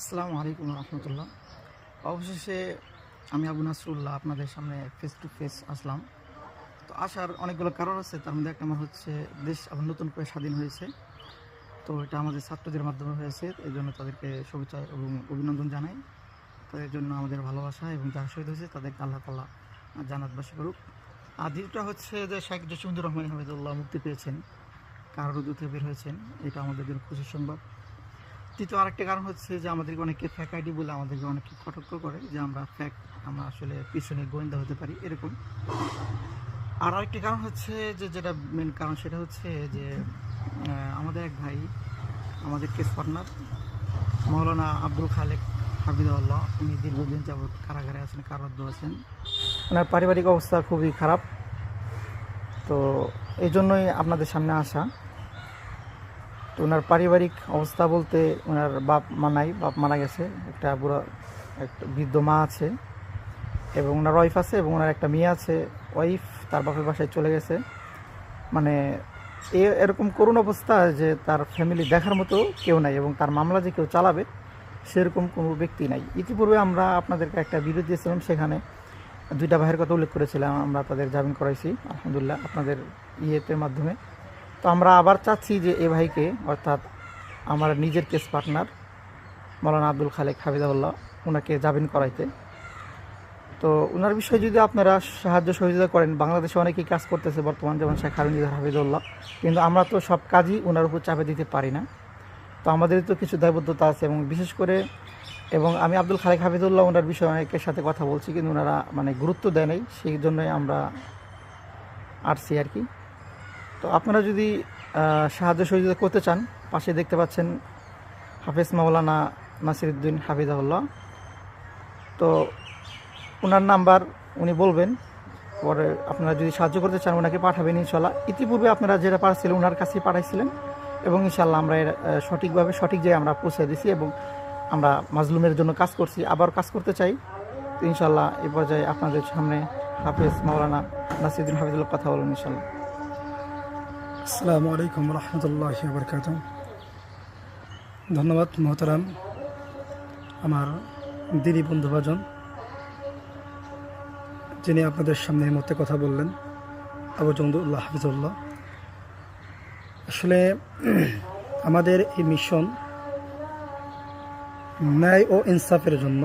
আসসালামু আলাইকুম রহমতুল্লাহ। অবশেষে আমি আবু নাসরুল্লাহ আপনাদের সামনে ফেস টু ফেস আসলাম। তো আসার অনেকগুলো কারণ আছে, তার মধ্যে একটা আমার হচ্ছে দেশ আবার নতুন করে স্বাধীন হয়েছে। তো এটা আমাদের ছাত্রদের মাধ্যমে হয়েছে, এই জন্য তাদেরকে শুভেচ্ছা এবং অভিনন্দন জানাই। তাদের জন্য আমাদের ভালোবাসা এবং যারা শহীদ হয়েছে, তাদেরকে আল্লাহ তাল্লাহ জানাতবাসী করুক। আর দ্বিতীয়টা হচ্ছে যে শেখ জসিমুদ্দুর রহমান হামিদুল্লাহ মুক্তি পেয়েছেন কারারুদ্ধ থেকে বের হয়েছেন, এটা আমাদের জন্য খুশির সংবাদ। তৃতীয় আরেকটা কারণ হচ্ছে যে আমাদেরকে অনেকে ফ্যাক আইডি বলে আমাদেরকে অনেকে কটক্ষ করে যে আমরা ফ্যাক আমরা আসলে পিছনে গোয়েন্দা হতে পারি, এরকম। আর আরেকটি কারণ হচ্ছে যে, যেটা মেন কারণ সেটা হচ্ছে যে আমাদের এক ভাই, আমাদের কেস পার্টনার মৌলানা আব্দুল খালেক হাফিদুল্লাহ উনি দীর্ঘদিন যাবৎ কারাগারে আছেন কারাবদ্ধ আছেন। ওনার পারিবারিক অবস্থা খুবই খারাপ। তো এই জন্যই আপনাদের সামনে আসা। তো ওনার পারিবারিক অবস্থা বলতে ওনার বাপ মা নাই বাপ মারা গেছে। একটা বুড়া একটা বৃদ্ধ মা আছে এবং ওনার ওয়াইফ আছে এবং ওনার একটা মেয়ে আছে। ওয়াইফ তার বাপের বাসায় চলে গেছে। মানে এ এরকম করুণ অবস্থা যে তার ফ্যামিলি দেখার মতো কেউ নাই এবং তার মামলা যে কেউ চালাবে, সেরকম কোনো ব্যক্তি নাই। ইতিপূর্বে আমরা আপনাদেরকে একটা ভিডিও দিয়েছিলাম, সেখানে দুইটা ভাইয়ের কথা উল্লেখ করেছিলাম, আমরা তাদের জামিন করাইছি, আলহামদুলিল্লাহ, আপনাদের ইয়েতে মাধ্যমে। তো আমরা আবার চাচ্ছি যে এ ভাইকে, অর্থাৎ আমার নিজের কেস পার্টনার মৌলানা আব্দুল খালেক হাফিজাউল্লাহ ওনাকে জামিন করাইতে। তো ওনার বিষয়ে যদি আপনারা সাহায্য সহযোগিতা করেন, বাংলাদেশে অনেকেই কাজ করতেছে বর্তমান, যেমন শেখ হারুনিজার হাফিজুল্লাহ কিন্তু আমরা তো সব কাজই ওনার উপর চাপে দিতে পারি না। তো আমাদের তো কিছু দায়বদ্ধতা আছে এবং বিশেষ করে, এবং আমি আব্দুল খালেক হাফিজুল্লাহ ওনার বিষয়ে অনেকের সাথে কথা বলছি, কিন্তু ওনারা মানে গুরুত্ব দেয় নাই, সেই জন্যই আমরা আসছি আর কি। তো আপনারা যদি সাহায্য সহযোগিতা করতে চান, পাশে দেখতে পাচ্ছেন হাফেজ মাওলানা নাসিরুদ্দিন হাফিজাউল্লাহ তো ওনার নাম্বার উনি বলবেন, পরে আপনারা যদি সাহায্য করতে চান, ওনাকে পাঠাবেন ইনশাল্লাহ ইতিপূর্বে আপনারা যেটা পাঠাচ্ছিলেন ওনার কাছেই পাঠাইছিলেন এবং ইনশাল্লাহ আমরা এর সঠিকভাবে, সঠিক জায়গায় আমরা পৌঁছে দিছি এবং আমরা মাজলুমের জন্য কাজ করছি। আবার কাজ করতে চাই, তো ইনশাল্লাহ এ পর্যায়ে আপনাদের সামনে হাফেজ মাওলানা নাসিরুদ্দিন হাফিজুল্লাহ কথা বলুন ইনশাল্লাহ আসসালামু আলাইকুম রহমতুল্লাহ বরকাত ধন্যবাদ মহতারাম, আমার দিদি বন্ধুভাজন, যিনি আপনাদের সামনে এই মুহূর্তে কথা বললেন, আবু জমদুল্লাহ হাফিজুল্লাহ। আসলে আমাদের এই মিশন ন্যায় ও ইনসাফের জন্য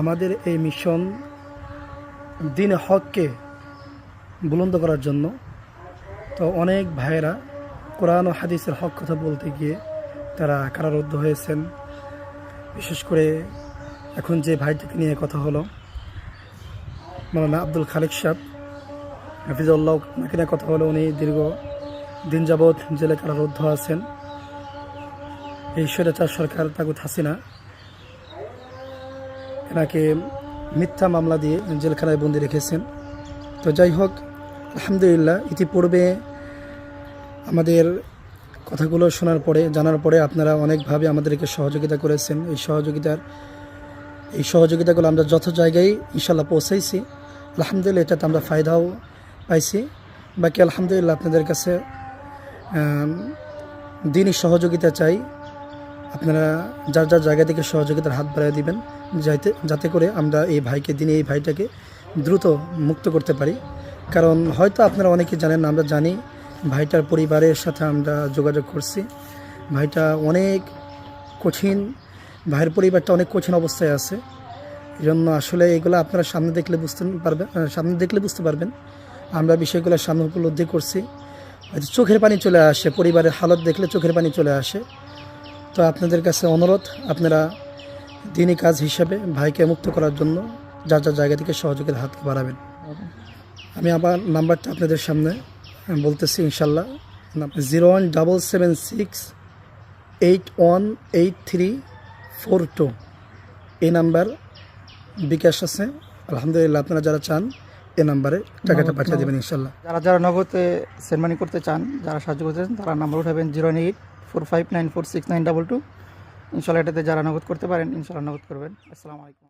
আমাদের এই মিশন দিন হককে বুলন্দ করার জন্য তো অনেক ভাইয়েরা কোরআন ও হাদিসের হক কথা বলতে গিয়ে তারা কারারুদ্ধ হয়েছেন। বিশেষ করে এখন যে ভাইটিকে নিয়ে কথা হলো, মৌলানা আব্দুল খালেক সাহ হাফিজুল্লাহ ওনাকে নিয়ে কথা হলো। উনি দীর্ঘ দিন যাবৎ জেলে কারারুদ্ধ আছেন। এই স্বৈরাচার সরকার তাগুত হাসিনা এনাকে মিথ্যা মামলা দিয়ে জেলখানায় বন্দি রেখেছেন। তো যাই হোক, আলহামদুলিল্লাহ, ইতিপূর্বে আমাদের কথাগুলো শোনার পরে, জানার পরে আপনারা অনেকভাবে আমাদেরকে সহযোগিতা করেছেন। এই সহযোগিতার, এই সহযোগিতাগুলো আমরা যত জায়গায় ইনশাল্লাহ পৌঁছাইছি, আলহামদুলিল্লাহ এটাতে আমরা ফায়দাও পাইছি। বাকি আলহামদুলিল্লাহ আপনাদের কাছে দিনই সহযোগিতা চাই। আপনারা যার যার জায়গা থেকে সহযোগিতার হাত বাড়িয়ে দিবেন যাতে যাতে করে আমরা এই ভাইকে, দিনে এই ভাইটাকে দ্রুত মুক্ত করতে পারি। কারণ হয়তো আপনারা অনেকে জানেন, আমরা জানি ভাইটার পরিবারের সাথে আমরা যোগাযোগ করছি। ভাইটা অনেক কঠিন ভাইয়ের পরিবারটা অনেক কঠিন অবস্থায় আছে। এই জন্য আসলে এগুলো আপনারা সামনে দেখলে বুঝতে পারবেন সামনে দেখলে বুঝতে পারবেন। আমরা বিষয়গুলো সামনে উপলব্ধি করছি। চোখের পানি চলে আসে পরিবারের হালত দেখলে চোখের পানি চলে আসে। তো আপনাদের কাছে অনুরোধ আপনারা দিনই কাজ হিসাবে ভাইকে মুক্ত করার জন্য যা যা জায়গা থেকে সহযোগের হাত বাড়াবেন। আমি আবার নাম্বারটা আপনাদের সামনে বলতেছি ইনশাল্লাহ। Zero one double seven six eight one eight three four two. এই নাম্বার বিকাশ আছে। আলহামদুলিল্লাহ আপনারা যারা চান এই নাম্বারে টাকাটা পাঠিয়ে দেবেন ইনশাল্লাহ। যারা যারা নগদে সেন্ড করতে চান যারা সাহায্য করতে চান তারা নাম্বার উঠাবেন zero one eight four five nine four six nine double two. ইনশাল্লাহ এটাতে যারা নগদ করতে পারেন ইনশাল্লাহ নগদ করবেন। আসসালামু আলাইকুম।